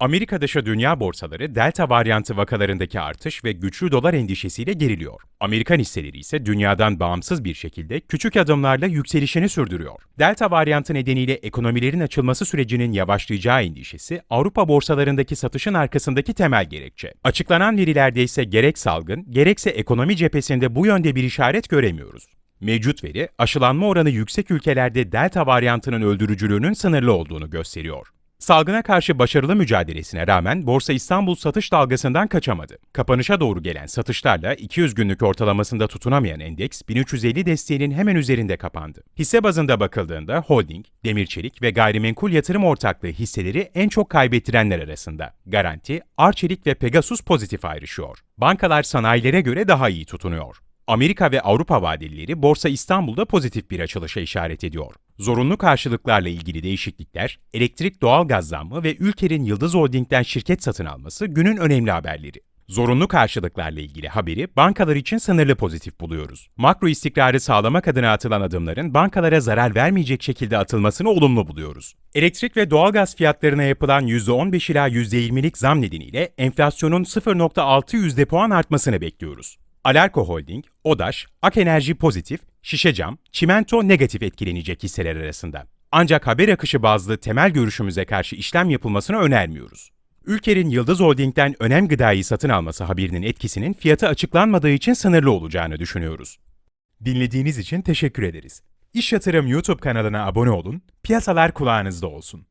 Amerika dışı dünya borsaları delta varyantı vakalarındaki artış ve güçlü dolar endişesiyle geriliyor. Amerikan hisseleri ise dünyadan bağımsız bir şekilde küçük adımlarla yükselişini sürdürüyor. Delta varyantı nedeniyle ekonomilerin açılması sürecinin yavaşlayacağı endişesi Avrupa borsalarındaki satışın arkasındaki temel gerekçe. Açıklanan verilerde ise gerek salgın gerekse ekonomi cephesinde bu yönde bir işaret göremiyoruz. Mevcut veri, aşılanma oranı yüksek ülkelerde delta varyantının öldürücülüğünün sınırlı olduğunu gösteriyor. Salgına karşı başarılı mücadelesine rağmen Borsa İstanbul satış dalgasından kaçamadı. Kapanışa doğru gelen satışlarla 200 günlük ortalamasında tutunamayan endeks 1350 desteğinin hemen üzerinde kapandı. Hisse bazında bakıldığında holding, demir çelik ve gayrimenkul yatırım ortaklığı hisseleri en çok kaybettirenler arasında. Garanti, Arçelik ve Pegasus pozitif ayrışıyor. Bankalar sanayilere göre daha iyi tutunuyor. Amerika ve Avrupa vadelileri Borsa İstanbul'da pozitif bir açılışa işaret ediyor. Zorunlu karşılıklarla ilgili değişiklikler, elektrik doğalgaz zammı ve Ülker'in Yıldız Holding'den şirket satın alması günün önemli haberleri. Zorunlu karşılıklarla ilgili haberi bankalar için sınırlı pozitif buluyoruz. Makro istikrarı sağlamak adına atılan adımların bankalara zarar vermeyecek şekilde atılmasını olumlu buluyoruz. Elektrik ve doğalgaz fiyatlarına yapılan %15 ila %20'lik zam nedeniyle enflasyonun 0.6 yüzde puan artmasını bekliyoruz. Alarko Holding, Odaş, Ak Enerji pozitif, Şişecam, Çimento negatif etkilenecek hisseler arasında. Ancak haber akışı bazlı temel görüşümüze karşı işlem yapılmasını önermiyoruz. Ülker'in Yıldız Holding'den önem gıdayı satın alması haberinin etkisinin fiyatı açıklanmadığı için sınırlı olacağını düşünüyoruz. Dinlediğiniz için teşekkür ederiz. İş Yatırım YouTube kanalına abone olun, piyasalar kulağınızda olsun.